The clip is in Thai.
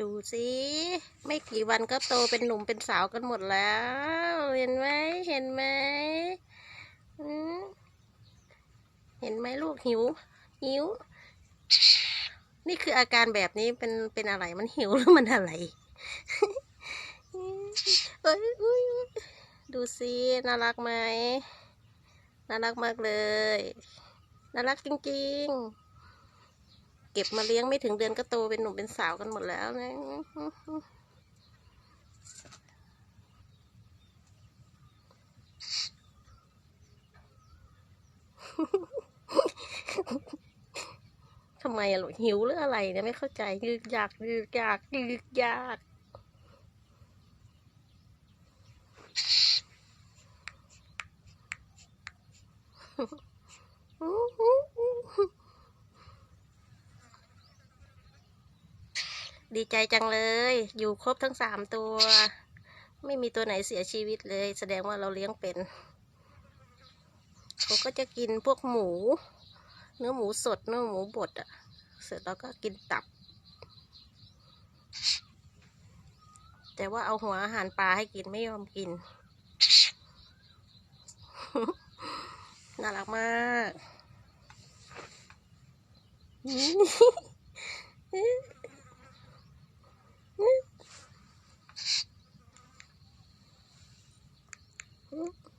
ดูสิไม่กี่วันก็โตเป็นหนุ่มเป็นสาวกันหมดแล้ว เห็นไหมเห็นไหมเห็นไหมลูกหิว หิว นี่คืออาการแบบนี้เป็นเป็นอะไรมันหิวหรือมันอะไรดูสิน่ารักไหมน่ารักมากเลย น่ารักจริงๆ เก็บมาเลี้ยงไม่ถึงเดือนก็โตเป็นหนุ่มเป็นสาวกันหมดแล้วนะทำไมอะลูกหิวหรืออะไรเนี่ยไม่เข้าใจยึกอยากยึกอยากยึกอยาก ดีใจจังเลย อยู่ครบทั้งสามตัว ไม่มีตัวไหนเสียชีวิตเลย แสดงว่าเราเลี้ยงเป็นเขาก็จะกินพวกหมู เนื้อหมูสดเนื้อหมูบดอะ เสร็จแล้วก็กินตับ แต่ว่าเอาหัวอาหารปลาให้กินไม่ยอมกิน น่ารักมาก Uhum.